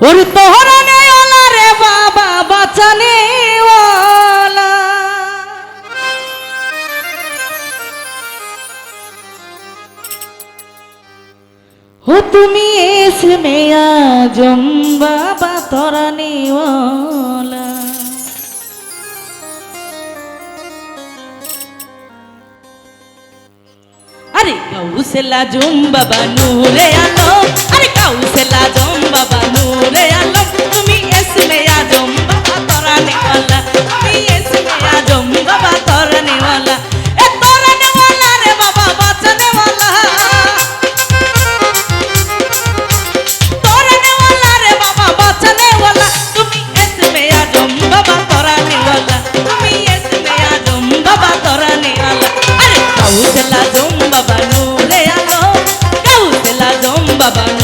ওরে তোহরা রে বাবা ও তুমি এসে মেয়া জম বাবা তোরা নেওয়ালা কাউসেলা জম বাবা, নূরে আলো আরে কাউসেলা জম বাবা, নূরে আলো তুমি এসমে আজম বাবা তোরা নেওয়ালা তুমি এসমে আজম বাবা তোরা নেওয়ালা এ তোরা নেওয়ালা রে বাবা বাঁচানেওয়ালা তোরা নেওয়ালা রে বাবা বাঁচানেওয়ালা তুমি এসমে আজম বাবা তোরা নেওয়ালা তুমি এসমে আজম বাবা তোরা নেওয়ালা আরে কাউসেলা জম জম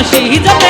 বসে যাতে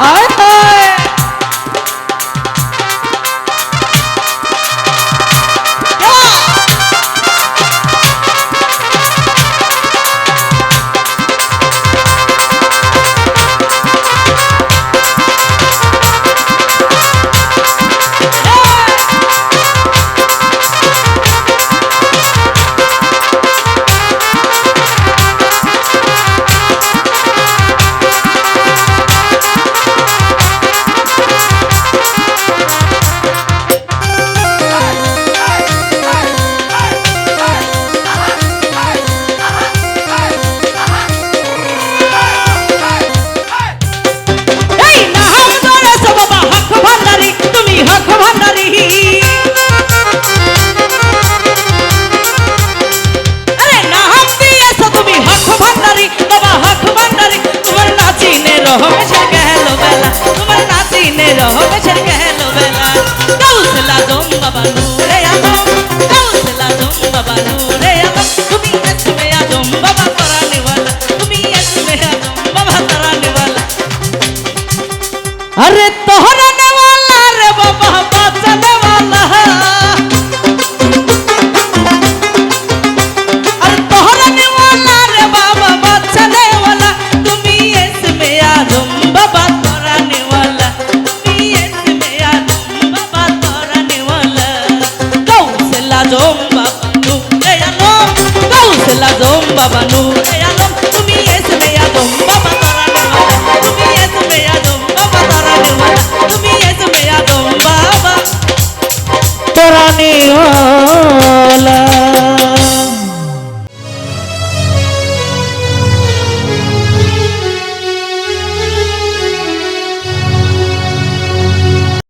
¡Ay! Tom